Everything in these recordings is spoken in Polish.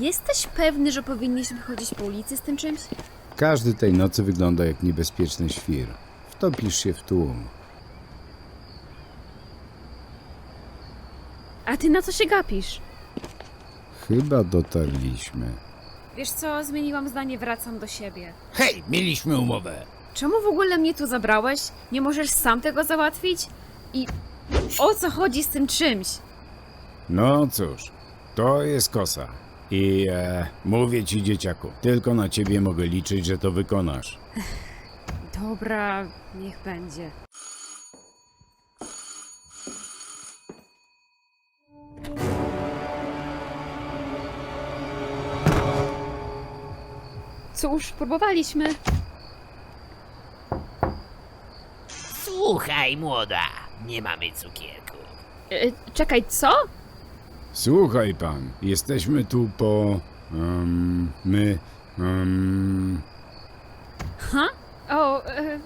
Jesteś pewny, że powinniśmy chodzić po ulicy z tym czymś? Każdy tej nocy wygląda jak niebezpieczny świr. Wtopisz się w tłum. A ty na co się gapisz? Chyba dotarliśmy. Wiesz co, zmieniłam zdanie, wracam do siebie. Hej, mieliśmy umowę. Czemu w ogóle mnie tu zabrałeś? Nie możesz sam tego załatwić? I o co chodzi z tym czymś? No cóż, to jest kosa. I e, mówię ci, dzieciaku, tylko na ciebie mogę liczyć, że to wykonasz. Dobra, niech będzie. Cóż, próbowaliśmy. Słuchaj, młoda, nie mamy cukierku. E, czekaj, co? Słuchaj pan, jesteśmy tu po... em, my... em, Ha? O, e...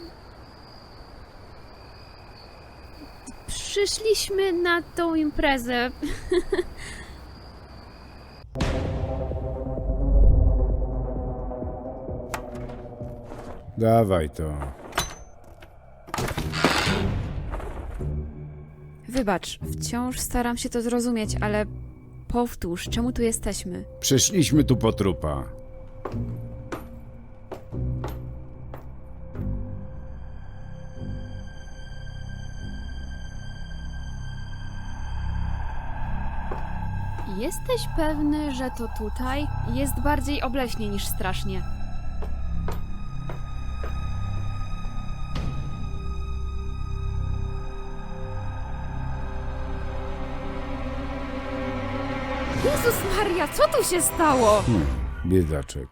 Przyszliśmy na tą imprezę. dawaj to. Wybacz, wciąż staram się to zrozumieć, ale powtórz, czemu tu jesteśmy? Przyszliśmy tu po trupa. Jesteś pewny, że to tutaj jest bardziej obleśnie niż strasznie? Jezus Maria, co tu się stało? Hmm, biedaczek.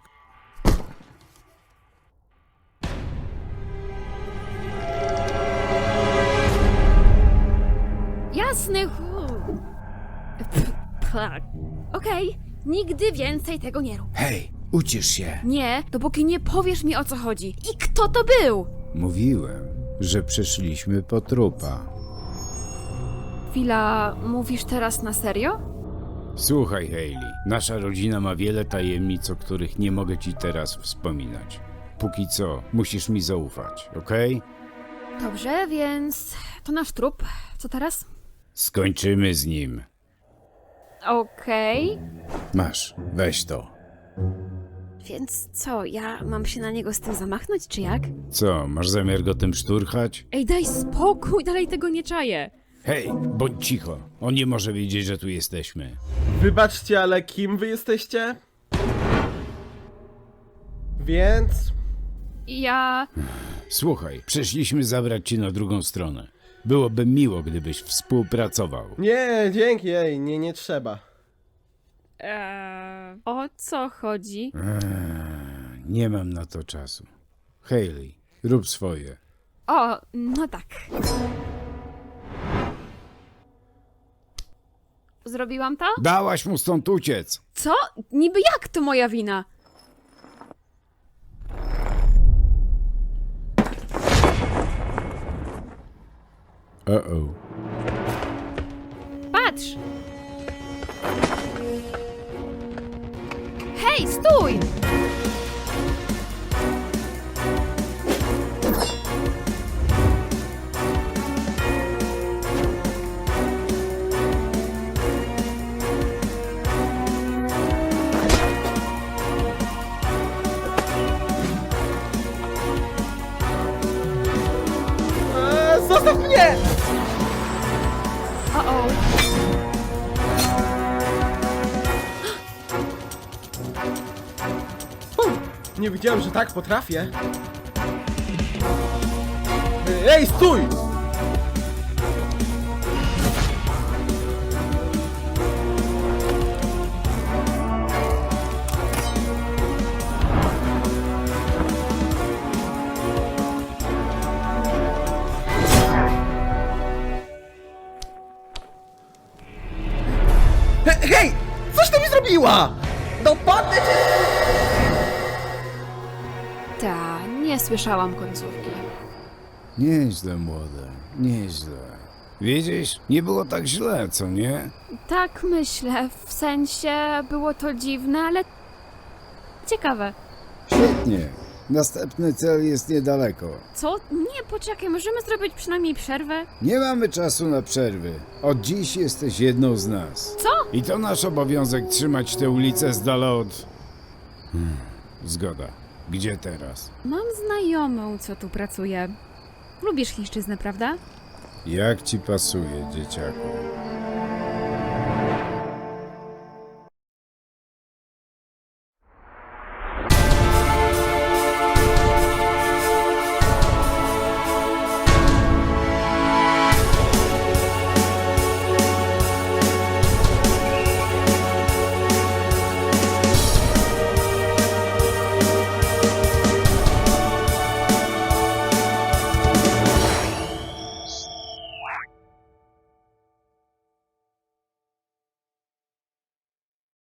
Jasny. hu- P- p- Okej, nigdy więcej tego nie rób. Hej, ucisz się. Nie, dopóki nie powiesz mi o co chodzi. I kto to był? Mówiłem, że przyszliśmy po trupa. Chwila, mówisz teraz na serio? Słuchaj, Hayley, nasza rodzina ma wiele tajemnic, o których nie mogę ci teraz wspominać. Póki co, musisz mi zaufać, okej? Dobrze, więc to nasz trup. Co teraz? Skończymy z nim. Okej. Masz, weź to. Więc co, ja mam się na niego z tym zamachnąć, czy jak? Co, masz zamiar go tym szturchać? Ej, daj spokój, dalej tego nie czaję. Hej, bądź cicho. On nie może wiedzieć, że tu jesteśmy. Wybaczcie, ale kim wy jesteście? Więc... Ja... Słuchaj, przyszliśmy zabrać cię na drugą stronę. Byłoby miło, gdybyś współpracował. Nie, dzięki, ej, nie, nie trzeba. Eee, o co chodzi? Eee, nie mam na to czasu. Hayley, rób swoje. O, no tak. Zrobiłam to? Dałaś mu stąd uciec! Co? Niby jak to moja wina? Uh-oh. Patrz! Hej, stój! Zostaw mnie! O-o. Nie wiedziałem, że tak potrafię. Ej, stój! He- Hej! Coś ty mi zrobiła! Dopadnę cię! Ta, nie słyszałam końcówki. Nieźle, młode, nieźle. Widzisz, nie było tak źle, co nie? Tak myślę, w sensie było to dziwne, ale ciekawe. Świetnie. Następny cel jest niedaleko. Co? Nie, poczekaj, możemy zrobić przynajmniej przerwę? Nie mamy czasu na przerwy. Od dziś jesteś jedną z nas. Co? I to nasz obowiązek trzymać tę ulicę z dala od... Hmm, zgoda. Gdzie teraz? Mam znajomą, co tu pracuje. Lubisz chińszczyznę, prawda? Jak ci pasuje, dzieciaku?